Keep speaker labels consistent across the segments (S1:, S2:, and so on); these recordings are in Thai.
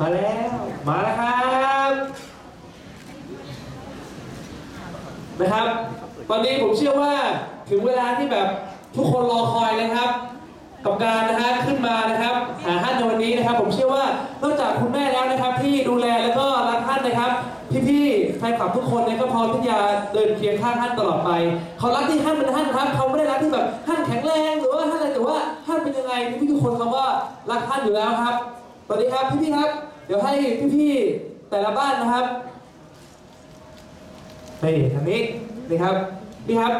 S1: มาแล้ว มาแล้วครับนะครับ ตอนนี้ผมเชื่อว่าถึงเวลาที่แบบทุกคนรอคอยนะครับ กับการนะฮะขึ้นมานะครับหาท่านในวันนี้นะครับ ผมเชื่อว่านอกจากคุณแม่แล้วนะครับ ที่ดูแลแล้วก็รักท่านนะครับพี่ๆแฟนคลับทุกคนเนี่ยก็พร้อมที่จะเดินเคียงข้างท่านตลอดไปเขารักที่ท่านเป็นท่านครับเขาไม่ได้รักที่แบบท่านแข็งแรงหรือว่าท่านอะไรแต่ว่าท่านเป็นยังไงพี่ๆทุกคนเขาก็รักท่านอยู่แล้วครับสวัสดีครับพี่ๆครับ ดี๋ยวให้พี่ๆแต่ละบ้านนะครับนี่ทางนี้นี่ครับพี่ครับ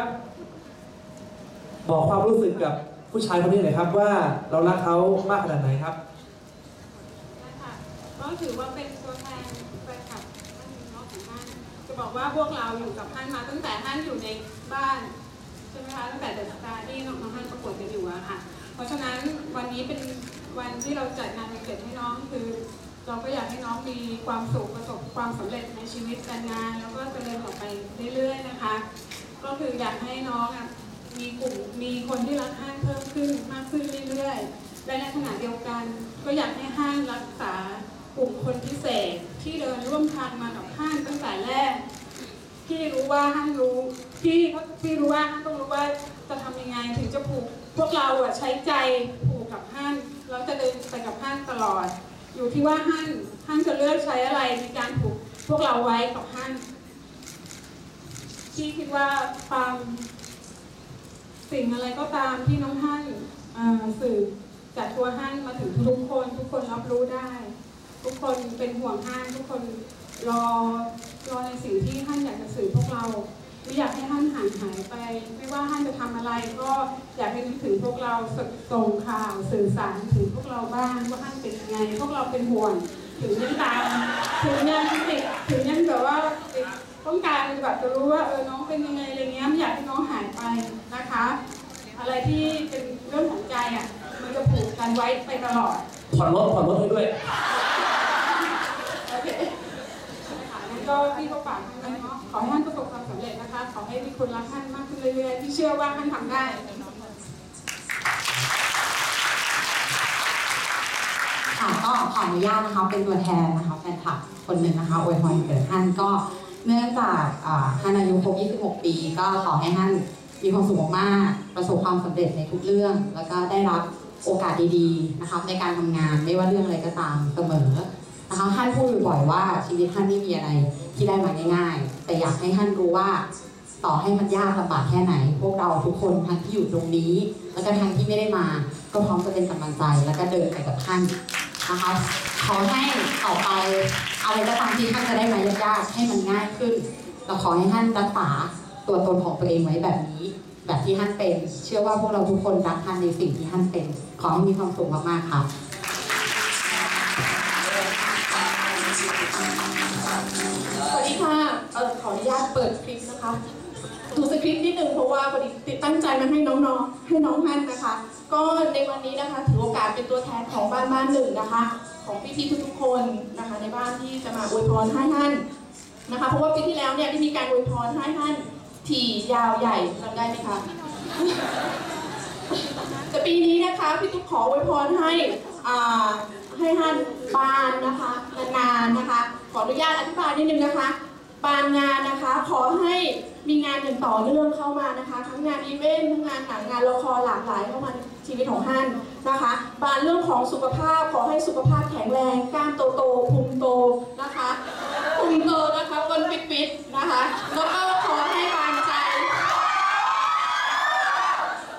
S1: บอกความรู้สึกกับผู้ชายคนนี้หน่อยครับว่าเรารักเขามากขนาดไหนครับ
S2: ค่ะก็ถือว่าเป็นตัวแทนแฟนคลับท่านน้องของท่านจะบอกว่าพวกเราอยู่กับท่านมาตั้งแต่ท่านอยู่ในบ้านใช่ไหมคะตั้งแต่เด็กตาที่น้องท่านประกวดกันอยู่อะค่ะ เพราะฉะนั้นวันนี้เป็นวันที่เราจัดงานวันเกิดให้น้องคือ เราก็อยากให้น้องมีความสุขประสบความสำเร็จในชีวิตการงาน แล้วก็เจริญต่อไปเรื่อยๆนะคะ ก็คืออยากให้น้องมีกลุ่มมีคนที่รักห้างเพิ่มขึ้นมากขึ้นเรื่อยๆและในขณะเดียวกัน ก็อยากให้ห้างรักษากลุ่มคนพิเศษที่เดินร่วมทางมากับห้างตั้งแต่แรกพี่รู้ว่าห้างรู้พี่พี่รู้ว่าห้างต้องรู้ว่าจะทำยังไงถึงจะผูกพวกเราอะใช้ใจผูกกับห้างเราจะเดินไปกับห้างตลอด อยู่ที่ว่าห้างห้างจะเลือกใช้อะไรในการผูกพวกเราไว้กับห้างพี่คิดว่าความสิ่งอะไรก็ตามที่น้องห้างสื่อจากตัวห้างมาถึงทุกคน ทุกคนรับรู้ได้ ทุกคนเป็นห่วงห้างทุกคนรอรอในสิ่งที่ท่านอยากจะสื่อพวกเรา ไม่อยากให้ท่านห่างหายไป ไม่ว่าท่านจะทำอะไรก็อยากให้นึกถึงพวกเราส่งข่าวสื่อสารถึงพวกเราบ้างว่าท่านเป็นยังไง พวกเราเป็นห่วงถึงยังตามถึงยังติดถึงยังแบบว่าติดต้องการแบบจะรู้ว่าเออน้องเป็นยังไงอะไรเงี้ยไม่อยากให้น้องหายไปนะคะ อะไรที่เป็นเรื่องของใจอะมันจะผูกกันไว้ไปตลอด
S1: ผ่อนรถผ่อนรถให้ด้วย
S2: โอเคค่ะงั้นก็พี่ก็ฝากท่านไว้เนาะขอให้ท่าน ขอให้มีคนรักท่านมากขึ้นเรื่อยๆ ที่เชื่อว่าท่านทำได้
S3: ค่ะก็ขออนุญาตนะคะเป็นตัวแทนนะคะแฟนคลับคนหนึ่งนะคะอวยพรวันเกิดท่านก็เนื่องจากท่านอายุครบ 26 ปี ก็ขอให้ท่านมีความสุขมากประสบความสำเร็จในทุกเรื่อง แล้วก็ได้รับโอกาสดีๆนะคะในการทำงานไม่ว่าเรื่องอะไรก็ตามเสมอนะคะท่านพูดบ่อยว่าชีวิตท่านไม่มีอะไรที่ได้มาง่ายๆ แต่อยากให้ท่านรู้ว่า ต่อให้มันยากลำบากแค่ไหน พวกเราทุกคนทั้งที่อยู่ตรงนี้ แล้วก็ทั้งที่ไม่ได้มา ก็พร้อมจะเป็นกำลังใจแล้วก็เดินไปกับท่านนะคะขอให้ต่อไปอะไรก็ตามที่ท่านจะได้มายากๆให้มันง่ายขึ้นเราขอให้ท่านรักษาตัวตนของตัวเองไว้แบบนี้ แบบที่ท่านเป็น เชื่อว่าพวกเราทุกคนรักท่านในสิ่งที่ท่านเป็น ขอให้มีความสุขมากๆค่ะ
S4: สวัสดีค่ะขออนุญาตเปิดคลิปนะคะ ดูสคริปต์นิดนึงเพราะว่าพอดีติดตั้งใจมาให้น้องๆให้น้องท่นนะคะ ก็ในวันนี้นะคะถือโอกาสเป็นตัวแทนของบ้านบ้านหนึ่งนะคะ ของพี่ๆทุกๆคนนะคะ ในบ้านที่จะมาอวยพรให้ท่านนะคะ เพราะว่าปีที่แล้วเนี่ยได้มีการอวยพรให้ท่านถี่ยาวใหญ่จำได้ไหมคะแต่ปีนี้นะคะพี่ตุ๊กขออวยพรให้อ่าให้ท่านบานนะคะนานๆนะคะ ขออนุญาตอธิบายนิดนึงนะคะ บานงานนะคะ ขอให้มีงานอย่างต่อเนื่องเข้ามานะคะ ทั้งงานอีเวนต์ทั้งงานหนังงานละครหลากหลายเข้ามาในชีวิตของท่านนะคะบานเรื่องของสุขภาพขอให้สุขภาพแข็งแรงกล้ามโตโตๆพุงโตนะคะพุงโตนะคะก้นปิดๆนะคะแล้วก็ขอให้บานใจ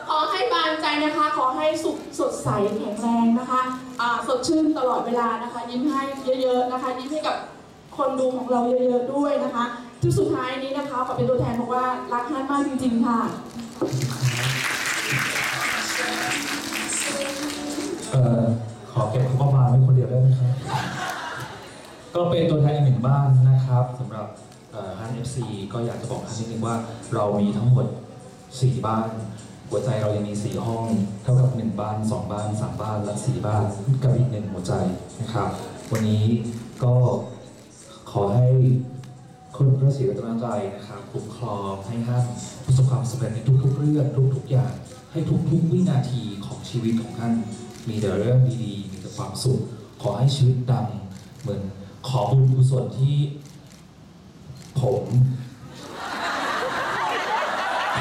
S4: ขอให้บานใจนะคะ ขอให้สุขสดใสแข็งแรงนะคะสดชื่นตลอดเวลานะคะ ยิ้มให้เยอะๆนะคะยิ้มให้กับ คนดูของเราเยอะๆด้วยนะคะที่สุดท้ายนี้นะคะขอเป็นตัวแทนบอกว่ารักท่านมากจริงๆค่ะ
S5: เอ่อขอเก็บข้อความไว้คนเดียวได้ไหมครับ ก็เป็นตัวแทนอีกหนึ่งบ้านนะครับสำหรับฮันเอฟซีก็อยากจะบอกท่านนิดนึงว่าเรามีทั้งหมด 4 บ้าน หัวใจเรายังมี 4 ห้อง เท่ากับ 1 บ้าน 2 บ้าน 3 บ้านและ 4 บ้านกับอีกหนึ่งหัวใจนะครับ วันนี้ก็ ขอให้คุณพระศรีรัตนตรัยนะครับคุ้มครองให้ท่านประสบความสำเร็จในทุกๆเรื่องทุกๆอย่าง ให้ทุกๆวินาทีของชีวิตของท่าน มีแต่เรื่องดีๆมีแต่ความสุข ขอให้ชีวิตดังเหมือนขอบุญกุศลที่ ผม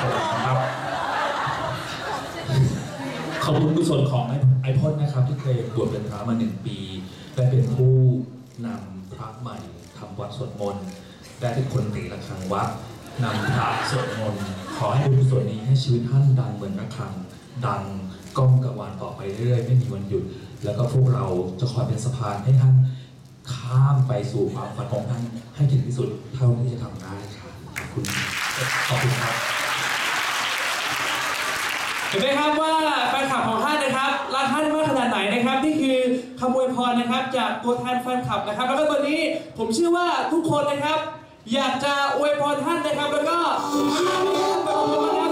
S5: ผมครับขอบคุณกุศลของไอพจน์นะครับ ที่เคยบวชเป็นพระมาหนึ่งปีและเป็นผู้นำพระใหม่ วัดสวดมนต์และเป็นคนตีระฆังวัดนำพระสวดมนต์ขอให้บุญกุศลนี้ให้ชีวิตท่านดังเหมือนระฆังดังก้องกังวานต่อไปเรื่อยๆไม่มีวันหยุด แล้วก็พวกเราจะคอยเป็นสะพานให้ท่านข้ามไปสู่ความฝันของท่านให้ถึงที่สุดเท่าที่จะทำได้ครับขอบคุณขอบคุณครับ
S1: เห็นไหมครับว่าแฟนคลับของท่านนะครับรักท่านมากขนาดไหนนะครับนี่คือ คำอวยพรนะครับ จากตัวแทนแฟนคลับนะครับ แล้วก็ตอนนี้ผมเชื่อว่าทุกคนนะครับ อยากจะอวยพรท่านนะครับ แล้วก็ไปอวยพรนะครับ